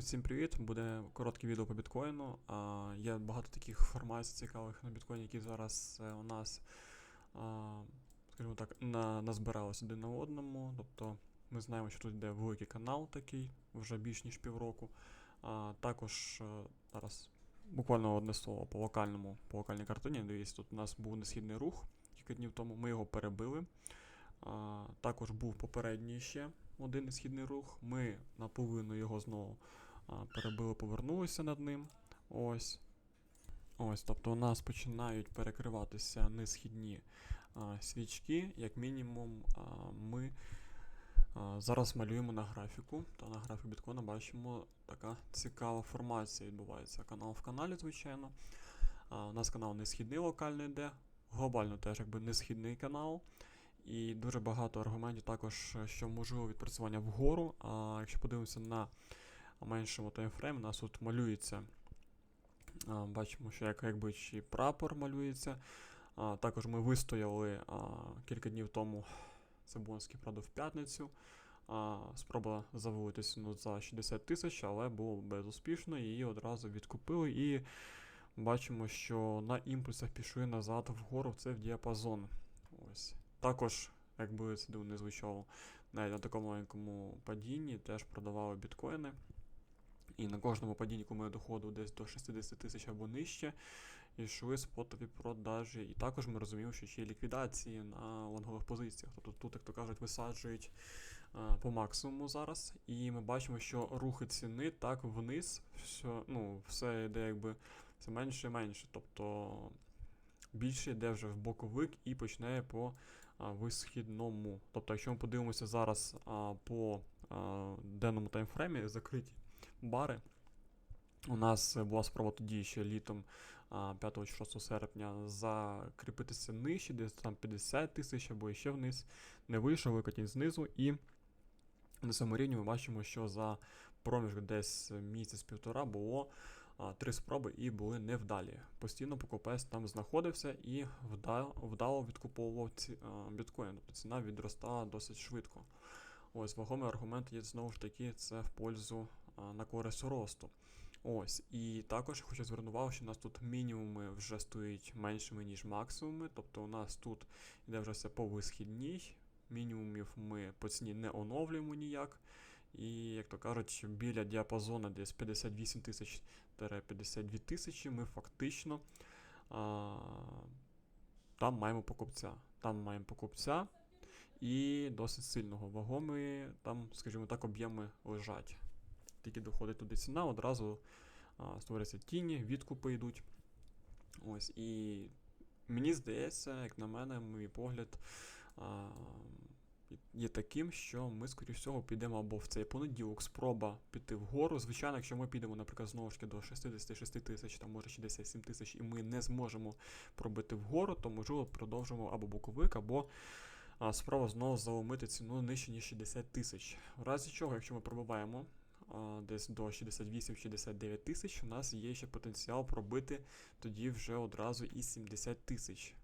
Усім привіт! Буде коротке відео по біткоїну. А, є багато таких формацій цікавих на біткоїні, які зараз е, у нас, а, скажімо так, на, назбиралися один на одному. Тобто ми знаємо, що тут йде великий канал такий, вже більш ніж півроку. А, також е, зараз буквально одне слово по локальному, по локальній картині. Дивіться, тут у нас був несхідний рух кілька днів тому, ми його перебили. А, також був попередній ще один несхідний рух. Ми наполовину його знову перебили, повернулися над ним. Ось. Ось, тобто у нас починають перекриватися несхідні а, свічки. Як мінімум, а, ми а, зараз малюємо на графіку. Та на графіку біткоїна бачимо така цікава формація відбувається. Канал в каналі, звичайно. А, у нас канал несхідний локально йде. Глобально теж якби несхідний канал. І дуже багато аргументів також, що можливо відпрацювання вгору. А якщо подивимося на меншому таймфреймі, у нас тут малюється. Бачимо, що як, якби чи прапор малюється. Також ми вистояли кілька днів тому. Це Бонський, правда, в п'ятницю. Спроба завалити ціну за 60 тисяч, але було безуспішно, її одразу відкупили. І бачимо, що на імпульсах пішли назад вгору це в діапазон. Ось. Також, якби це дивно не звучало, навіть на такому маленькому падінні теж продавали біткоїни. І на кожному падінні, ми доходили десь до 60 тисяч або нижче, йшли спотові продажі. І також ми розуміли, що ще є ліквідації на лонгових позиціях. Тобто тут, як то кажуть, висаджують а, по максимуму зараз. І ми бачимо, що рухи ціни так вниз, все, ну, все йде якби все менше і менше. Тобто більше йде вже в боковик і починає по а, висхідному. Тобто, якщо ми подивимося зараз а, по а, денному таймфреймі, закриті бари. У нас була спроба тоді ще літом 5-6 серпня закріпитися нижче, десь там 50 тисяч або ще вниз. Не вийшов, викатінь знизу. І на цьому рівні ми бачимо, що за проміжок десь місяць-півтора було три спроби і були невдалі. Постійно покупець там знаходився і вдало, відкуповував ці, біткоін. Тобто ціна відростала досить швидко. Ось вагомий аргумент є знову ж таки, це в пользу на користь росту. Ось, і також хочу звернути увагу, що у нас тут мінімуми вже стоять меншими, ніж максимуми. Тобто у нас тут йде вже все по висхідній. Мінімумів ми по ціні не оновлюємо ніяк. І, як то кажуть, біля діапазону десь 58 тисяч 52 тисячі ми фактично а, там маємо покупця. Там маємо покупця і досить сильного вагоми, там, скажімо так, об'єми лежать. Тільки доходить туди ціна, одразу а, створюються тіні, відкупи йдуть. Ось, і мені здається, як на мене, мій погляд. А, є таким, що ми, скоріш всього, підемо або в цей понеділок спроба піти вгору. Звичайно, якщо ми підемо, наприклад, знову ж таки до 66 тисяч, там може 67 тисяч, і ми не зможемо пробити вгору, то можливо продовжимо або боковик, або а, спроба знову заломити ціну нижче, ніж 60 тисяч. В разі чого, якщо ми пробиваємо. Десь до 68-69 тисяч, у нас є ще потенціал пробити тоді вже одразу і 70 тисяч.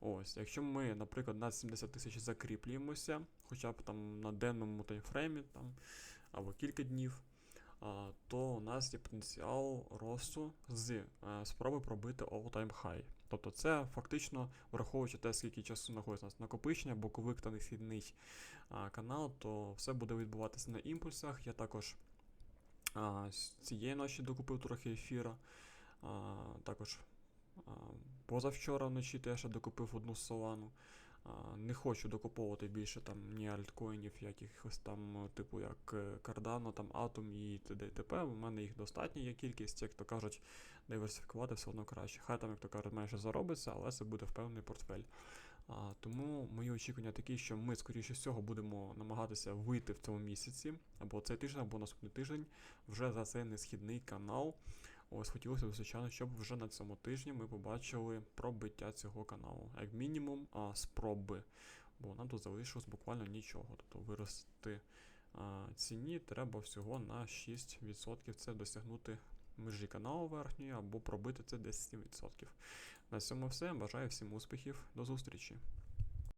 Ось, якщо ми, наприклад, на 70 тисяч закріплюємося, хоча б там на денному таймфреймі там, або кілька днів, то у нас є потенціал росту з а, спроби пробити all-time high. Тобто це фактично, враховуючи те, скільки часу знаходиться у нас накопичення, боковик та нехідний а, канал, то все буде відбуватися на імпульсах. Я також а, з цієї ночі докупив трохи ефіра. А, також Позавчора вночі теж докупив одну солану. Не хочу докуповувати більше там ні альткоїнів, якихось там, типу як е, Cardano, там Atom і т.д. і т.п. У мене їх достатньо є кількість, як то кажуть, диверсифікувати все одно краще. Хай там, як то кажуть, менше заробиться, але це буде впевнений портфель. А, Тому мої очікування такі, що ми, скоріше всього, будемо намагатися вийти в цьому місяці, або цей тиждень, або наступний тиждень, вже за цей несхідний канал. Ось хотілося б, звичайно, щоб вже на цьому тижні ми побачили пробиття цього каналу. Як мінімум, а, спроби. Бо нам тут залишилось буквально нічого. Тобто вирости а, ціні треба всього на 6%. Це досягнути межі каналу верхньої або пробити це десь 7%. На цьому все. Бажаю всім успіхів. До зустрічі!